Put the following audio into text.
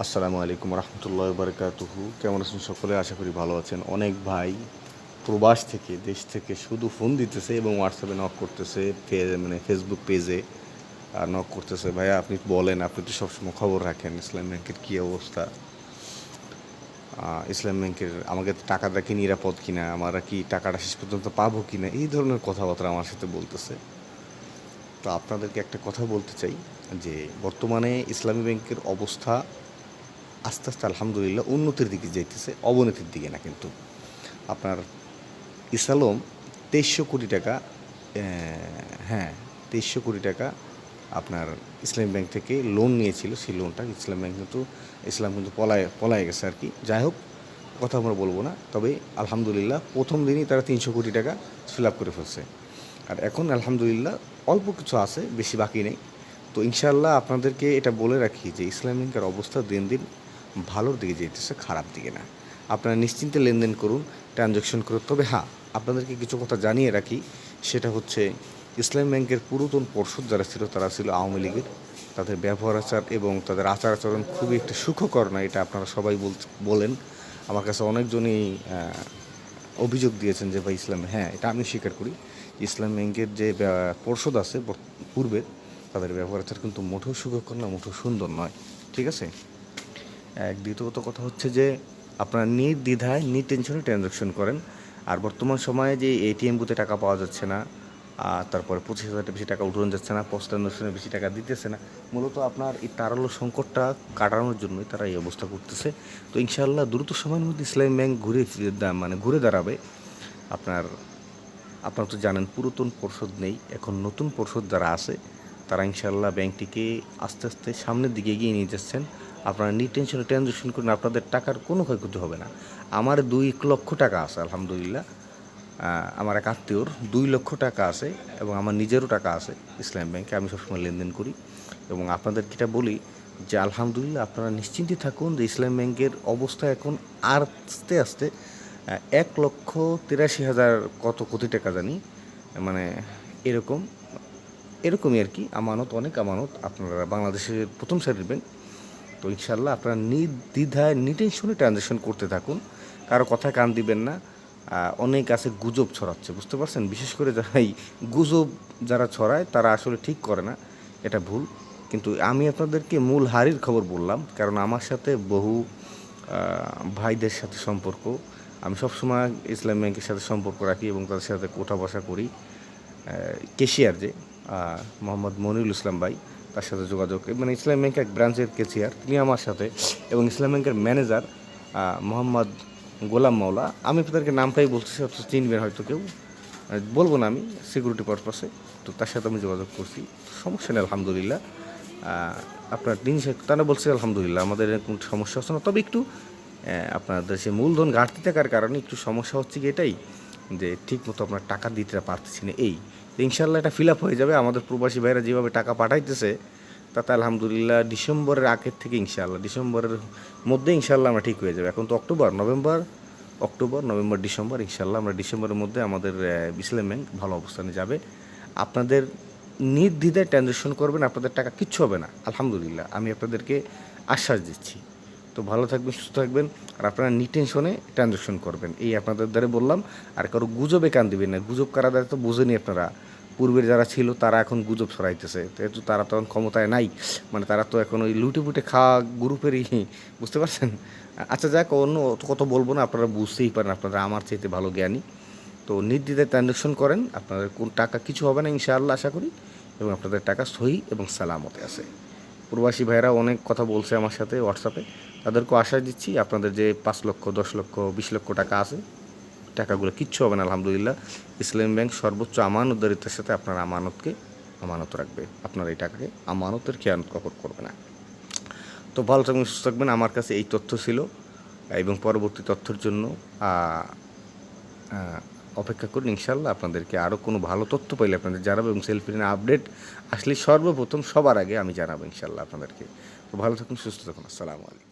আসসালামু আলাইকুম রহমতুল্লাহ বারকাতুহু। কেমন আছেন সকলে? আশা করি ভালো আছেন। অনেক ভাই প্রবাস থেকে, দেশ থেকে শুধু ফোন দিতেছে এবং হোয়াটসঅ্যাপে নক করতেছে মানে ফেসবুক পেজে নক করতেছে। ভাইয়া, আপনি বলেন, আপনি তো সবসময় খবর রাখেন, ইসলাম ব্যাংকের কী অবস্থা? ইসলাম ব্যাংকের, আমাকে টাকাটা কি নিরাপদ কিনা, আমরা কি টাকাটা শেষ পর্যন্ত পাবো কিনা? এই ধরনের কথাবার্তা আমার সাথে বলতেছে। তো আপনাদেরকে একটা কথা বলতে চাই, যে বর্তমানে ইসলামী ব্যাংকের অবস্থা আস্তে আস্তে আলহামদুলিল্লাহ উন্নতির দিকে যাইতেছে, অবনতির দিকে না কিন্তু। আপনার ইসালম তেইশশো কোটি টাকা হ্যাঁ তেইশশো কোটি টাকা আপনার ইসলাম ব্যাংক থেকে লোন নিয়েছিল, সেই লোনটা ইসলাম ব্যাংক কিন্তু, ইসলাম কিন্তু পলায় পলায় গেছে আর কি। যাই হোক কথা আমরা বলব না, তবে আলহামদুলিল্লাহ প্রথম দিনই তারা তিনশো কোটি টাকা ফিল আপ করে ফেলছে। আর এখন আলহামদুলিল্লাহ অল্প কিছু আছে, বেশি বাকি নেই। তো ইনশাআল্লাহ আপনাদেরকে এটা বলে রাখি যে ইসলাম ব্যাংকের অবস্থা দিন দিন ভালোর দিকে যেতেছে খারাপ দিকে না। আপনারা নিশ্চিন্তে লেনদেন করুন ট্রানজ্যাকশন করুন। তবে হ্যাঁ আপনাদেরকে কিছু কথা জানিয়ে রাখি, সেটা হচ্ছে ইসলাম ব্যাংকের পুরাতন পর্ষদ যারা ছিল, তারা ছিল আওয়ামী লীগের। তাদের ব্যবহার আচার এবং তাদের আচার আচরণ খুবই একটা সুখকর না, এটা আপনারা সবাই বল- বলেন। আমার কাছে অনেকজনই অভিযোগ দিয়েছেন যে, ভাই, ইসলাম হ্যাঁ এটা আমি স্বীকার করি। ইসলাম ব্যাংকের যে পর্ষদ আছে পূর্বের, তাদের ব্যবহার আচার কিন্তু মোটেও সুখকর না, মোটেও সুন্দর নয়। ঠিক আছে? এক। দ্বিতীয়ত কথা হচ্ছে যে, আপনারা নির্দ্বিধায়, নির্টেনশনে ট্রানজ্যাকশন করেন। আর বর্তমান সময়ে যে এটিএম বুথে টাকা পাওয়া যাচ্ছে না, আর তারপরে পঁচিশ হাজার বেশি টাকা উঠানো যাচ্ছে না পোস্ট ট্রানজ্যাকশনে বেশি টাকা দিতেছে না, মূলত আপনার এই তারালো সংকটটা কাটানোর জন্যই তারা এই অবস্থা করতেছে। তো ইনশাআল্লাহ দ্রুত সময়ের মধ্যে ইসলামী ব্যাংক ঘুরে মানে ঘুরে দাঁড়াবে। আপনার, আপনারা তো জানেন পুরাতন পর্ষদ নেই, এখন নতুন পর্ষদ যারা আছে তারা ইনশাল্লাহ ব্যাংকটিকে আস্তে আস্তে সামনের দিকে এগিয়ে নিয়ে যাচ্ছেন। আপনারা নিটেনশনে ট্রানজ্যাকশন করুন, আপনাদের টাকার কোনো ক্ষয়ক্ষতি হবে না। আমার দুই লক্ষ টাকা আছে, আলহামদুলিল্লাহ। আমার এক আত্মীয়র দুই লক্ষ টাকা আছে এবং আমার নিজেরও টাকা আছে ইসলাম ব্যাংকে। আমি সবসময় লেনদেন করি এবং আপনাদের কিটা বলি যে, আলহামদুলিল্লাহ আপনারা নিশ্চিন্তে থাকুন যে, ইসলাম ব্যাংকের অবস্থা এখন আর আস্তে আস্তে এক লক্ষ তিরাশি হাজার কত কোটি টাকা জানি মানে এরকম এরকমই আর কি, আমানত, অনেক আমানত আপনারা বাংলাদেশের প্রথম সারির ব্যাংক তো ইনশাল্লাহ আপনারা নির্দ্বিধায় নিটেনশনে ট্রানজ্যাকশন করতে থাকুন। কারও কথায় কান দিবেন না। অনেক আছে গুজব ছড়াচ্ছে, বুঝতে পারছেন? বিশেষ করে যারা এই গুজব যারা ছড়ায়, তারা আসলে ঠিক করে না, এটা ভুল। কিন্তু আমি আপনাদেরকে মূল হারির খবর বললাম, কারণ আমার সাথে বহু ভাইদের সাথে সম্পর্ক। আমি সবসময় ইসলাম ব্যাংকের সাথে সম্পর্ক রাখি এবং তাদের সাথে কোঠা বসা করি। কেশিয়ার যে। মোহাম্মদ মনিরুল ইসলাম ভাই, তার সাথে যোগাযোগ। মানে ইসলাম ব্যাংকের এক ব্রাঞ্চের কেশিয়ার তিনি আমার সাথে, এবং ইসলাম ব্যাংকের ম্যানেজার মোহাম্মদ গোলাম মাওলা। আমি তাদেরকে নামটাই বলতেছি, অথচ চিনবেন হয়তো কেউ। বলব না আমি সিকিউরিটি পারপাসে তো তার সাথে আমি যোগাযোগ করছি। সমস্যা নেই, আলহামদুলিল্লাহ। আপনার জিনিস তারা বলছে, আলহামদুলিল্লাহ, আমাদের এরকম সমস্যা হচ্ছে না। তবে একটু আপনাদের সে মূলধন ঘাটতি থাকার কারণে একটু সমস্যা হচ্ছে কি এটাই, যে ঠিক মতো আপনার টাকা দিতে পারতেছি না। এই ইনশাল্লাহ এটা ফিল আপ হয়ে যাবে। আমাদের প্রবাসী ভাইরা যেভাবে টাকা পাঠাইতেছে, তাতে আলহামদুলিল্লাহ ডিসেম্বরের আগের থেকে ইনশাল্লাহ ডিসেম্বরের মধ্যে ইনশাল্লাহ আমরা ঠিক হয়ে যাবে। এখন তো October, November October, November, December ইনশাল্লাহ আমরা ডিসেম্বরের মধ্যে আমাদের ইসলাম ব্যাংক ভালো অবস্থানে যাবে। আপনাদের নির্দ্বিধায় ট্রানজ্যাকশন করবেন, আপনাদের টাকা কিচ্ছু হবে না। আলহামদুলিল্লাহ, আমি আপনাদেরকে আশ্বাস দিচ্ছি। তো ভালো থাকবেন, সুস্থ থাকবেন। আর আপনারা নিটেনশনে ট্রানজ্যাকশন করবেন। এই আপনাদের দ্বারা বললাম, আর কারও গুজবে কান দিবেন না। গুজব কারা দ্বারা তো বোঝেনি আপনারা। পূর্বের যারা ছিল, তারা এখন গুজব ছড়াইতেছে। যেহেতু তারা তখন ক্ষমতায় নাই মানে তারা তো এখন ওই লুটে পুটে খাওয়া গ্রুপেরই, বুঝতে পারছেন? আচ্ছা যাক, অন্য কত বলব না, আপনারা বুঝতেই পারেন, আপনারা আমার চাইতে ভালো জ্ঞানী। তো নির্দ্বিধায় ট্রানজ্যাকশন করেন, আপনাদের কোন টাকা কিছু হবে না, ইনশাআল্লাহ আশা করি, এবং আপনাদের টাকা সহি এবং সালামতে আছে। প্রবাসী ভাইরা অনেক কথা বলছে আমার সাথে হোয়াটসঅ্যাপে তাদেরকেও আশা দিচ্ছি, আপনাদের যে পাঁচ লক্ষ, দশ লক্ষ, বিশ লক্ষ টাকা আছে, টাকাগুলো কিচ্ছু হবে না, আলহামদুলিল্লাহ। ইসলাম ব্যাংক সর্বোচ্চ আমানতদারিতার সাথে আপনার আমানতকে আমানত রাখবে, আপনার এই টাকাকে আমানতের খেয়ানত কখন করবে না। তো ভালো থাকবেন, সুস্থ থাকবেন। আমার কাছে এই তথ্য ছিল, এবং পরবর্তী তথ্যের জন্য অপেক্ষা করুন। ইনশাল্লাহ আপনাদেরকে আরও কোনো ভালো তথ্য পাইলে আপনাদের জানাব, এবং সেলফি আপডেট আসলে সর্বপ্রথম সবার আগে আমি জানাব ইনশাল্লাহ আপনাদেরকে। তো ভালো থাকুন, সুস্থ থাকুন। আসসালামু আলাইকুম।